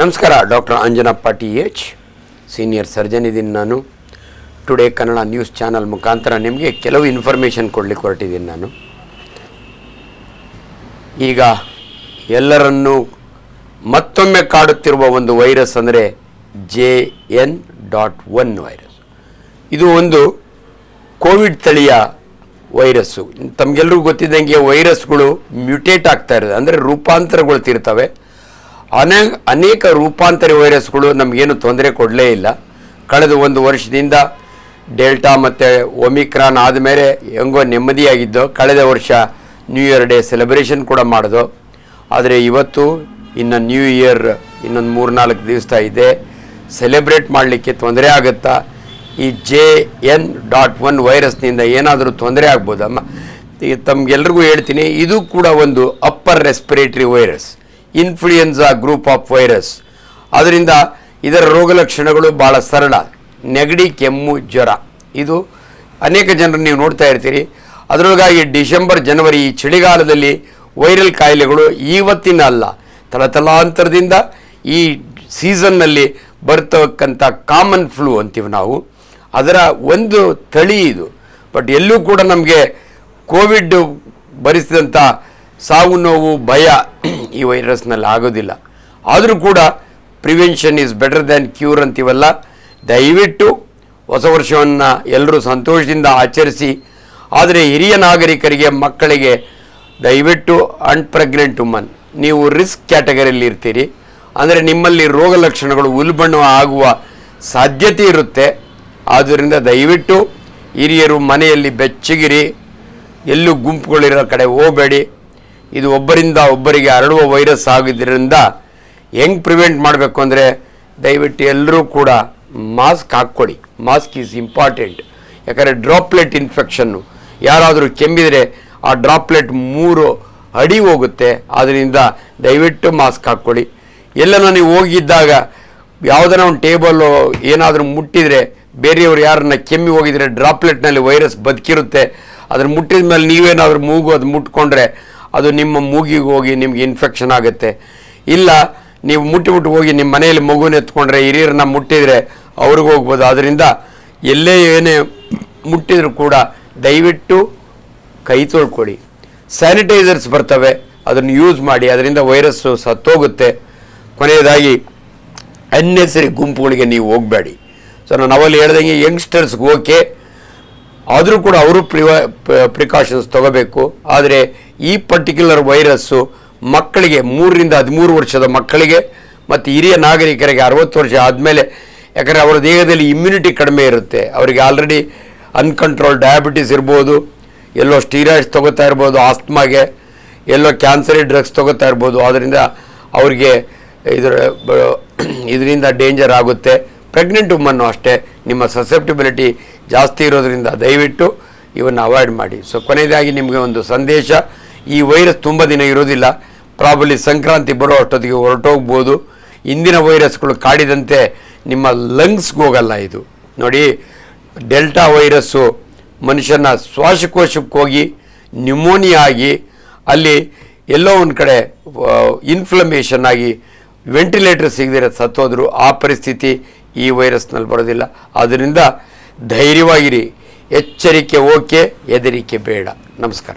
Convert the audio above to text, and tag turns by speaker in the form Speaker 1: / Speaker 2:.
Speaker 1: ನಮಸ್ಕಾರ, doctor Anjanappa T H, senior surgeon ಇದ್ದೀನಿ ನಾನು. ಟುಡೇ ಕನ್ನಡ ನ್ಯೂಸ್ ಚಾನಲ್ ಮುಖಾಂತರ ನಿಮಗೆ ಕೆಲವು ಇನ್ಫಾರ್ಮೇಷನ್ ಕೊಡಲಿಕ್ಕೆ ಹೊರಟಿದ್ದೀನಿ ನಾನು. ಈಗ ಎಲ್ಲರನ್ನೂ ಮತ್ತೊಮ್ಮೆ ಕಾಡುತ್ತಿರುವ ಒಂದು ವೈರಸ್ ಅಂದರೆ J N dot one virus ಇದು ಒಂದು ಕೋವಿಡ್ ತಳಿಯ ವೈರಸ್ಸು ತಮಗೆಲ್ಲರಿಗೂ ಗೊತ್ತಿದ್ದಂಗೆ ವೈರಸ್ಗಳು ಮ್ಯೂಟೇಟ್ ಆಗ್ತಾ ಇರೋದು, ಅಂದರೆ ರೂಪಾಂತರಗೊಳ್ತಿರ್ತವೆ. ಅನೇ, ಅನೇಕ ರೂಪಾಂತರಿ ವೈರಸ್ಗಳು ನಮಗೇನು ತೊಂದರೆ ಕೊಡಲೇ ಇಲ್ಲ. ಕಳೆದ ಒಂದು ವರ್ಷದಿಂದ ಡೆಲ್ಟಾ ಮತ್ತು ಒಮಿಕ್ರಾನ್ ಆದಮೇಲೆ ಹೆಂಗೋ ನೆಮ್ಮದಿಯಾಗಿದ್ದೋ, ಕಳೆದ ವರ್ಷ ನ್ಯೂ ಇಯರ್ ಡೇ ಸೆಲೆಬ್ರೇಷನ್ ಕೂಡ ಮಾಡಿದೋ. ಆದರೆ ಇವತ್ತು ಇನ್ನು ನ್ಯೂ ಇಯರ್ ಇನ್ನೊಂದು ಮೂರು ನಾಲ್ಕು ದಿವಸ ಇದೆ. ಸೆಲೆಬ್ರೇಟ್ ಮಾಡಲಿಕ್ಕೆ ತೊಂದರೆ ಆಗುತ್ತಾ? ಈ ಜೆ ಎನ್ ಡಾಟ್ ಒನ್ ವೈರಸ್ನಿಂದ ಏನಾದರೂ ತೊಂದರೆ ಆಗ್ಬೋದಮ್ಮ ತಮಗೆಲ್ರಿಗೂ ತಮ್ಗೆಲ್ರಿಗೂ ಹೇಳ್ತೀನಿ, ಇದು ಕೂಡ ಒಂದು upper respiratory virus influenza group of virus ಅದರಿಂದ ಇದರ ರೋಗಲಕ್ಷಣಗಳು ಭಾಳ ಸರಳ. ನೆಗಡಿ, ಕೆಮ್ಮು, ಜ್ವರ. ಇದು ಅನೇಕ ಜನರು ನೀವು ನೋಡ್ತಾ ಇರ್ತೀರಿ. ಅದರೊಳಗಾಗಿ ಡಿಸೆಂಬರ್, ಜನವರಿ ಈ ಚಳಿಗಾಲದಲ್ಲಿ ವೈರಲ್ ಕಾಯಿಲೆಗಳು ಇವತ್ತಿನ ಅಲ್ಲ. ತಲತಲಾಂತರದಿಂದ ಈ ಸೀಸನ್ನಲ್ಲಿ ಬರ್ತಕ್ಕಂಥ ಕಾಮನ್ ಫ್ಲೂ ಅಂತೀವಿ ನಾವು. ಅದರ ಒಂದು ತಳಿ ಇದು. ಬಟ್ ಎಲ್ಲೂ ಕೂಡ ನಮಗೆ ಕೋವಿಡ್ ಭರಿಸಿದಂಥ ಸಾವು ನೋವು, ಭಯ ಈ ವೈರಸ್ನಲ್ಲಿ ಆಗೋದಿಲ್ಲ. ಆದರೂ ಕೂಡ prevention is better than cure ಅಂತೀವಲ್ಲ? ದಯವಿಟ್ಟು ಹೊಸ ವರ್ಷವನ್ನು ಎಲ್ಲರೂ ಸಂತೋಷದಿಂದ ಆಚರಿಸಿ, ಆದರೆ ಹಿರಿಯ ನಾಗರಿಕರಿಗೆ, ಮಕ್ಕಳಿಗೆ ದಯವಿಟ್ಟು ಅನ್ಪ್ರೆಗ್ನೆಂಟ್ ವುಮನ್ ನೀವು ರಿಸ್ಕ್ ಕ್ಯಾಟಗರಿಯಲ್ಲಿ ಇರ್ತೀರಿ. ಅಂದರೆ ನಿಮ್ಮಲ್ಲಿ ರೋಗ ಲಕ್ಷಣಗಳು ಉಲ್ಬಣ ಆಗುವ ಸಾಧ್ಯತೆ ಇರುತ್ತೆ. ಆದ್ದರಿಂದ ದಯವಿಟ್ಟು ಹಿರಿಯರು ಮನೆಯಲ್ಲಿ ಬೆಚ್ಚಗಿರಿ, ಎಲ್ಲೂ ಗುಂಪುಗಳಿರೋ ಕಡೆ ಹೋಗಬೇಡಿ. ಇದು ಒಬ್ಬರಿಂದ ಒಬ್ಬರಿಗೆ ಹರಡುವ ವೈರಸ್ ಆಗಿದ್ದರಿಂದ ಹೆಂಗ್ ಪ್ರಿವೆಂಟ್ ಮಾಡಬೇಕು ಅಂದರೆ ದಯವಿಟ್ಟು ಎಲ್ಲರೂ ಕೂಡ ಮಾಸ್ಕ್ ಹಾಕ್ಕೊಡಿ. ಮಾಸ್ಕ್ ಈಸ್ ಇಂಪಾರ್ಟೆಂಟ್ ಯಾಕಂದರೆ ಡ್ರಾಪ್ಲೆಟ್ ಇನ್ಫೆಕ್ಷನ್ನು ಯಾರಾದರೂ ಕೆಮ್ಮಿದರೆ ಆ ಡ್ರಾಪ್ಲೆಟ್ ಮೂರು ಅಡಿ ಹೋಗುತ್ತೆ. ಆದ್ದರಿಂದ ದಯವಿಟ್ಟು ಮಾಸ್ಕ್ ಹಾಕ್ಕೊಳ್ಳಿ ಎಲ್ಲನೂ ನೀವು ಹೋಗಿದ್ದಾಗ ಯಾವುದನ್ನ ಒಂದು ಟೇಬಲ್ಲು ಏನಾದರೂ ಮುಟ್ಟಿದರೆ ಬೇರೆಯವರು ಯಾರನ್ನ ಕೆಮ್ಮಿ ಹೋಗಿದರೆ ಡ್ರಾಪ್ಲೆಟ್ನಲ್ಲಿ ವೈರಸ್ ಬದುಕಿರುತ್ತೆ. ಅದನ್ನು ಮುಟ್ಟಿದ ಮೇಲೆ ನೀವೇನಾದರೂ ಮೂಗು ಅದು ಮುಟ್ಕೊಂಡ್ರೆ ಅದು ನಿಮ್ಮ ಮೂಗಿಗೆ ಹೋಗಿ ನಿಮ್ಗೆ ಇನ್ಫೆಕ್ಷನ್ ಆಗುತ್ತೆ. ಇಲ್ಲ, ನೀವು ಮುಟ್ಟಿ ಮುಟ್ಟಿ ಹೋಗಿ ನಿಮ್ಮ ಮನೆಯಲ್ಲಿ ಮಗುನ ಎತ್ಕೊಂಡ್ರೆ, ಹಿರಿಯರನ್ನ ಮುಟ್ಟಿದರೆ ಅವ್ರಿಗೆ ಹೋಗ್ಬೋದು. ಅದರಿಂದ ಎಲ್ಲೇ ಏನೇ ಮುಟ್ಟಿದರೂ ಕೂಡ ದಯವಿಟ್ಟು ಕೈ ತೊಳ್ಕೊಡಿ. ಸ್ಯಾನಿಟೈಸರ್ಸ್ ಬರ್ತವೆ, ಅದನ್ನು ಯೂಸ್ ಮಾಡಿ, ಅದರಿಂದ ವೈರಸ್ಸು ಸತ್ತೋಗುತ್ತೆ. ಕೊನೆಯದಾಗಿ ಅನ್ನೆಸರಿ ಗುಂಪುಗಳಿಗೆ ನೀವು ಹೋಗಬೇಡಿ. ಸೊ ನಾನು ಅವಲ್ಲಿ ಹೇಳ್ದಂಗೆ ಯಂಗ್ಸ್ಟರ್ಸ್ಗೆ ಓಕೆ ಆದರೂ ಕೂಡ ಅವರು ಪ್ರಿವ ಪ್ರಿಕಾಷನ್ಸ್ ತಗೋಬೇಕು. ಆದರೆ ಈ ಪರ್ಟಿಕ್ಯುಲರ್ ವೈರಸ್ಸು ಮಕ್ಕಳಿಗೆ, ಮೂರರಿಂದ ಹದಿಮೂರು ವರ್ಷದ ಮಕ್ಕಳಿಗೆ ಮತ್ತು ಹಿರಿಯ ನಾಗರಿಕರಿಗೆ ಅರವತ್ತು ವರ್ಷ ಆದಮೇಲೆ, ಯಾಕಂದರೆ ಅವರ ದೇಹದಲ್ಲಿ ಇಮ್ಯುನಿಟಿ ಕಡಿಮೆ ಇರುತ್ತೆ. ಅವರಿಗೆ ಆಲ್ರೆಡಿ ಅನ್ಕಂಟ್ರೋಲ್ ಡಯಾಬಿಟಿಸ್ ಇರ್ಬೋದು, ಎಲ್ಲೋ ಸ್ಟೀರಾಯ್ಡ್ಸ್ ತೊಗೋತಾ ಇರ್ಬೋದು, ಆಸ್ತ್ಮಾಗೆ, ಎಲ್ಲೋ ಕ್ಯಾನ್ಸರಿ ಡ್ರಗ್ಸ್ ತೊಗೋತಾ ಇರ್ಬೋದು. ಅದರಿಂದ ಅವರಿಗೆ ಇದರ ಇದರಿಂದ ಡೇಂಜರ್ ಆಗುತ್ತೆ. ಪ್ರೆಗ್ನೆಂಟ್ ವುಮನ್ನು ಅಷ್ಟೇ, ನಿಮ್ಮ ಸಸೆಪ್ಟಿಬಿಲಿಟಿ ಜಾಸ್ತಿ ಇರೋದ್ರಿಂದ ದಯವಿಟ್ಟು ಇವನ್ನು ಅವಾಯ್ಡ್ ಮಾಡಿ. ಸೊ ಕೊನೆಯದಾಗಿ ನಿಮಗೆ ಒಂದು ಸಂದೇಶ. ಈ ವೈರಸ್ ತುಂಬ ದಿನ ಇರೋದಿಲ್ಲ. ಪ್ರಾಬಲಿ ಸಂಕ್ರಾಂತಿ ಬರೋ ಅಷ್ಟೊತ್ತಿಗೆ ಹೊರಟೋಗ್ಬೋದು. ಇಂದಿನ ವೈರಸ್ಗಳು ಕಾಡಿದಂತೆ ನಿಮ್ಮ ಲಂಗ್ಸ್ಗೆ ಹೋಗಲ್ಲ ಇದು. ನೋಡಿ, ಡೆಲ್ಟಾ ವೈರಸ್ಸು ಮನುಷ್ಯನ ಶ್ವಾಸಕೋಶಕ್ಕೆ ಹೋಗಿ ನ್ಯೂಮೋನಿಯಾ ಆಗಿ ಅಲ್ಲಿ ಎಲ್ಲೋ ಒಂದು ಕಡೆ ಇನ್ಫ್ಲಮೇಷನ್ ಆಗಿ ವೆಂಟಿಲೇಟರ್ ಸಿಗದಿರೋ ಸತ್ತೋದ್ರು. ಆ ಪರಿಸ್ಥಿತಿ ಈ ವೈರಸ್ನಲ್ಲಿ ಬರೋದಿಲ್ಲ. ಆದ್ದರಿಂದ ಧೈರ್ಯವಾಗಿರಿ. ಎಚ್ಚರಿಕೆ ಓಕೆ ಹೆದರಿಕೆ ಬೇಡ. ನಮಸ್ಕಾರ.